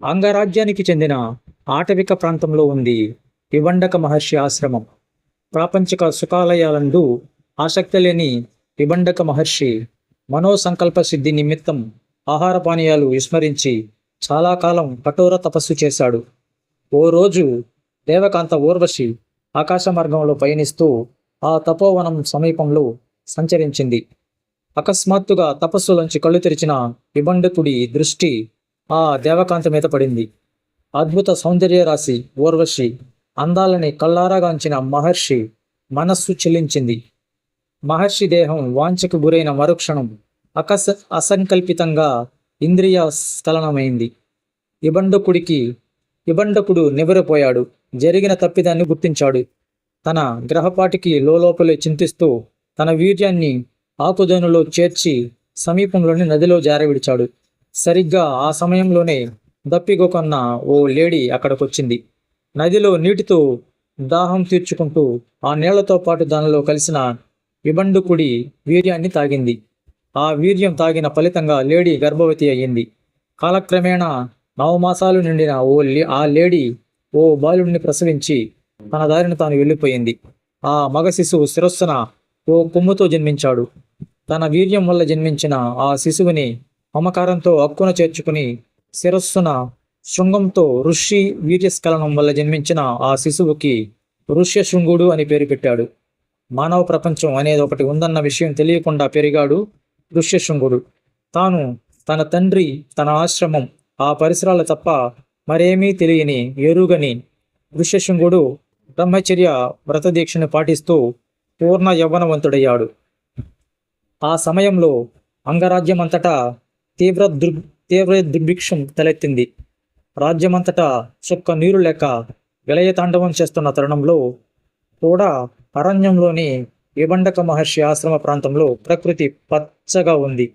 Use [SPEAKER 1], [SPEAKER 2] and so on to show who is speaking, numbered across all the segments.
[SPEAKER 1] అంగరాజ్యానికి చెందిన ఆటవిక ప్రాంతంలో ఉంది విబండక మహర్షి ఆశ్రమం. ప్రాపంచిక సుఖాలయాలందు ఆసక్తి లేని విబండక మహర్షి మనోసంకల్ప సిద్ధి నిమిత్తం ఆహార పానీయాలు విస్మరించి చాలా కాలం కఠోర తపస్సు చేశాడు. ఓ రోజు దేవకాంత ఊర్వశి ఆకాశ మార్గంలో పయనిస్తూ ఆ తపోవనం సమీపంలో సంచరించింది. అకస్మాత్తుగా తపస్సులోంచి కళ్ళు తెరిచిన విబండకుడి దృష్టి ఆ దేవకాంత మీద పడింది. అద్భుత సౌందర్య రాశి ఊర్వశి అందాలని కళ్ళారాగాంచిన మహర్షి మనస్సు చెల్లించింది. మహర్షి దేహం వాంఛకు గురైన మరుక్షణం అకస అసంకల్పితంగా ఇంద్రియ స్ఖలనమైంది. ఇబండకుడికి ఇబండకుడు నివ్వెరపోయాడు. జరిగిన తప్పిదాన్ని గుర్తించాడు. తన గ్రహపాటికి లోపలే చింతిస్తూ తన వీర్యాన్ని ఆకుదనులో చేర్చి సమీపంలోని నదిలో జారవిడిచాడు. సరిగ్గా ఆ సమయంలోనే దప్పిగొకన్న ఓ లేడీ అక్కడికొచ్చింది. నదిలో నీటితో దాహం తీర్చుకుంటూ ఆ నీళ్ళతో పాటు దానిలో కలిసిన విబండుకుడి వీర్యాన్ని తాగింది. ఆ వీర్యం తాగిన ఫలితంగా లేడీ గర్భవతి అయ్యింది. కాలక్రమేణా నవమాసాలు నిండిన ఓ లే- ఆ లేడీ ఓ బాలుడిని ప్రసవించి తన దారిని తాను వెళ్ళిపోయింది. ఆ మగ శిశువు శిరస్సున ఓ కొమ్ముతో జన్మించాడు. తన వీర్యం వల్ల జన్మించిన ఆ శిశువుని మమకారంతో హక్కున చేర్చుకుని శిరస్సున శృంగంతో ఋషి వీర్యస్ఖలనం వల్ల జన్మించిన ఆ శిశువుకి ఋష్యశృంగుడు అని పేరు పెట్టాడు. మానవ ప్రపంచం అనేది ఒకటి ఉందన్న విషయం తెలియకుండా పెరిగాడు ఋష్యశృంగుడు. తాను తన తండ్రి తన ఆశ్రమం ఆ పరిసరాలు తప్ప మరేమీ తెలియని ఎరుగని ఋష్యశృంగుడు బ్రహ్మచర్య వ్రతదీక్షను పాటిస్తూ పూర్ణ యవ్వనవంతుడయ్యాడు ఆ సమయంలో అంగరాజ్యమంతటా తీవ్ర దుర్ తీవ్ర దుర్భిక్షం తలెత్తింది. రాజ్యమంతటా చుక్క నీరు లేక విలయతాండవం చేస్తున్న తరుణంలో కూడా అరణ్యంలోని విబండక మహర్షి ఆశ్రమ ప్రాంతంలో ప్రకృతి పచ్చగా ఉంది.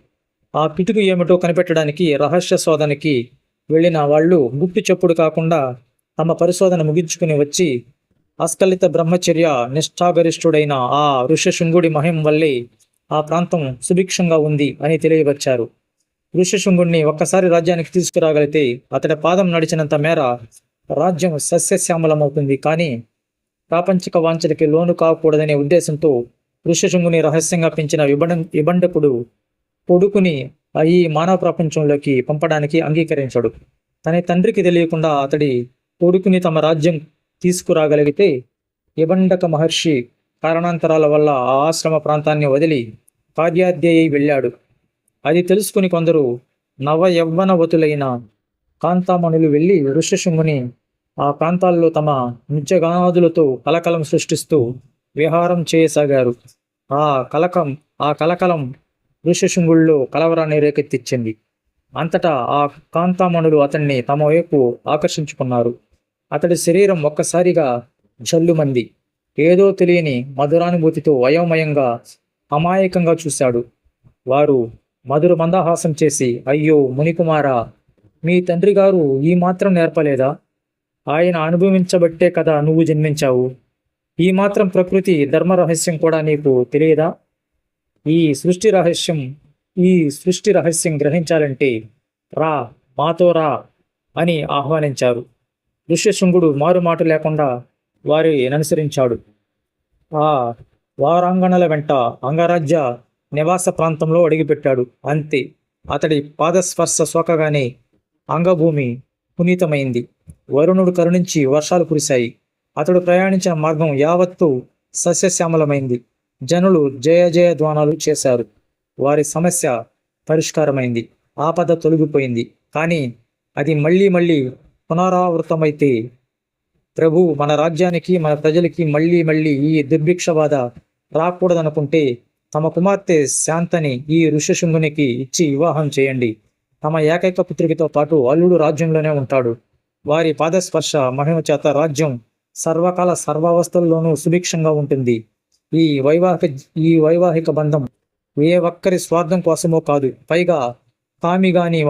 [SPEAKER 1] ఆ పిటుకు ఏమిటో కనిపెట్టడానికి రహస్య శోధనకి వెళ్ళిన వాళ్ళు గుట్టు చప్పుడు కాకుండా తమ పరిశోధన ముగించుకుని వచ్చి అస్కలిత బ్రహ్మచర్య నిష్ఠాగరిష్ఠుడైన ఆ ఋషశృంగుడి మహిం వల్లే ఆ ప్రాంతం సుభిక్షంగా ఉంది అని తెలియవచ్చారు ఋషశృంగుణ్ణి ఒక్కసారి రాజ్యానికి తీసుకురాగలిగితే అతడి పాదం నడిచినంత మేర రాజ్యం సస్యశ్యామలమవుతుంది. కానీ ప్రాపంచిక వాంఛలకి లోను కాకూడదనే ఉద్దేశంతో ఋషశృంగుని రహస్యంగా పెంచిన విభండ విభండకుడు కొడుకుని ఈ మానవ ప్రపంచంలోకి పంపడానికి అంగీకరించాడు. తన తండ్రికి తెలియకుండా అతడి కొడుకుని తమ రాజ్యం తీసుకురాగలిగితే విభండక మహర్షి కారణాంతరాల వల్ల ఆ ఆశ్రమ ప్రాంతాన్ని వదిలి కార్యాధ్యయి వెళ్ళాడు. అది తెలుసుకుని కొందరు నవ యవ్వనవతులైన కాంతామణులు వెళ్ళి ఋషశృంగుని ఆ ప్రాంతాల్లో తమ నృత్యగానాదులతో కలకలం సృష్టిస్తూ విహారం చేయసాగారు. ఆ కలకం ఆ కలకలం ఋషశృంగుల్లో కలవరాన్ని రేకెత్తించింది అంతటా ఆ కాంతామణులు అతన్ని తమ వైపు ఆకర్షించుకున్నారు. అతడి శరీరం ఒక్కసారిగా జల్లుమంది. ఏదో తెలియని మధురానుభూతితో వయోమయంగా అమాయకంగా చూశాడు. వారు మధుర మందహాసం చేసి అయ్యో మునికుమారా మీ తండ్రి గారు ఈ మాత్రం నేర్పలేదా? ఆయన అనుభవించబట్టే కదా నువ్వు జన్మించావు. ఈ మాత్రం ప్రకృతి ధర్మ రహస్యం కూడా నీకు తెలియదా? ఈ సృష్టి రహస్యం ఈ సృష్టి రహస్యం గ్రహించాలంటే రా మాతో రా అని ఆహ్వానించారు. ఋష్యశృంగుడు మారుమాట లేకుండా వారి అనుసరించాడు. ఆ వారాంగణల వెంట అంగరాజ్య నివాస ప్రాంతంలో అడుగుపెట్టాడు. అంతే. అతడి పాదస్పర్శ సోకగానే అంగభూమి పునీతమైంది. వరుణుడు కరుణించి వర్షాలు కురిశాయి. అతడు ప్రయాణించిన మార్గం యావత్తు సస్యశ్యామలమైంది. జనులు జయ జయ ధ్వానాలు చేశారు. వారి సమస్య పరిష్కారమైంది. ఆపద తొలగిపోయింది. కానీ అది మళ్ళీ మళ్ళీ పునరావృతమైతే ప్రభు మన రాజ్యానికి మన ప్రజలకి మళ్ళీ మళ్ళీ ఈ దుర్భిక్ష బాధ రాకూడదనుకుంటే తమ కుమార్తె శాంతని ఈ ఋషశృంగునికి ఇచ్చి వివాహం చేయండి. తమ ఏకైక పుత్రికతో పాటు అల్లుడు రాజ్యంలోనే ఉంటాడు. వారి పాదస్పర్శ మహిమ చేత రాజ్యం సర్వకాల సర్వావస్థల్లోనూ సుభిక్షంగా ఉంటుంది. ఈ వైవాహిక ఈ వైవాహిక బంధం ఏ ఒక్కరి స్వార్థం కోసమో కాదు. పైగా కామి గాని